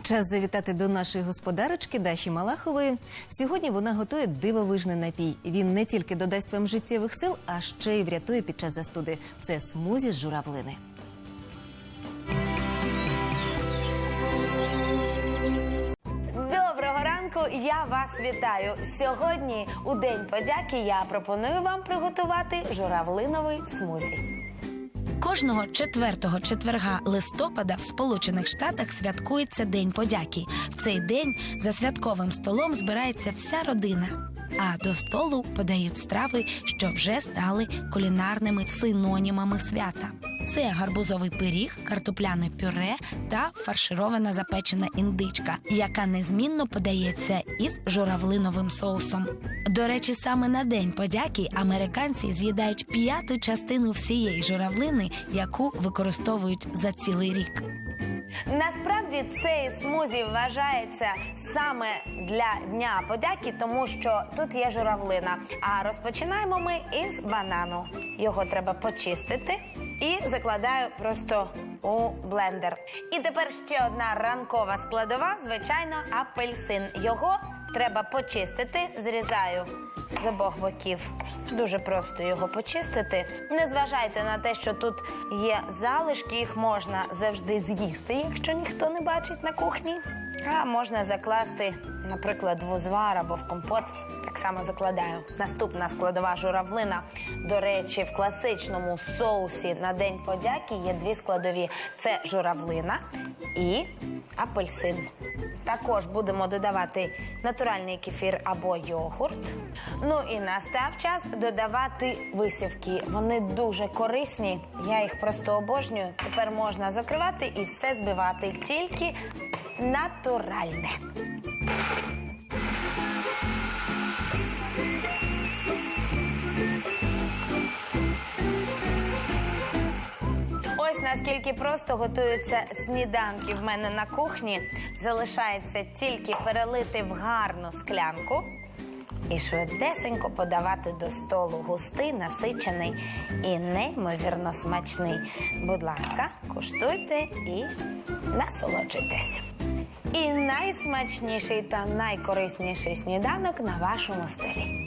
Час завітати до нашої господарочки Даші Малахової. Сьогодні вона готує дивовижний напій. Він не тільки додасть вам життєвих сил, а ще й врятує під час застуди. Це смузі з журавлини. Доброго ранку, я вас вітаю. Сьогодні, у День подяки, я пропоную вам приготувати журавлиновий смузі. Кожного четвертого четверга листопада в Сполучених Штатах святкується День подяки. В цей день за святковим столом збирається вся родина. А до столу подають страви, що вже стали кулінарними синонімами свята. Це гарбузовий пиріг, картопляне пюре та фарширована запечена індичка, яка незмінно подається із журавлиновим соусом. До речі, саме на день подяки американці з'їдають п'яту частину всієї журавлини, яку використовують за цілий рік. Насправді цей смузі вважається саме для Дня подяки, тому що тут є журавлина. А розпочинаємо ми із банану. Його треба почистити і закладаю просто у блендер. І тепер ще одна ранкова складова, звичайно, апельсин. Його треба почистити. Зрізаю з обох боків. Дуже просто його почистити. Не зважайте на те, що тут є залишки, їх можна завжди з'їсти, якщо ніхто не бачить на кухні. А можна закласти, наприклад, в узвар або в компот. Так само закладаю. Наступна складова журавлина. До речі, в класичному соусі на День подяки є дві складові: це журавлина і апельсин. Також будемо додавати натуральний кефір або йогурт. Ну і настав час додавати висівки. Вони дуже корисні. Я їх просто обожнюю. Тепер можна закривати і все збивати тільки натуральне. Ось наскільки просто готуються сніданки в мене на кухні. Залишається тільки перелити в гарну склянку і швидесенько подавати до столу густий, насичений і неймовірно смачний. Будь ласка, куштуйте і насолоджуйтесь. І найсмачніший та найкорисніший сніданок на вашому столі.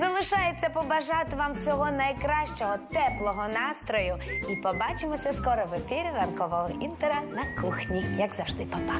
Залишається побажати вам всього найкращого, теплого настрою. І побачимося скоро в ефірі ранкового інтера на кухні. Як завжди, папа.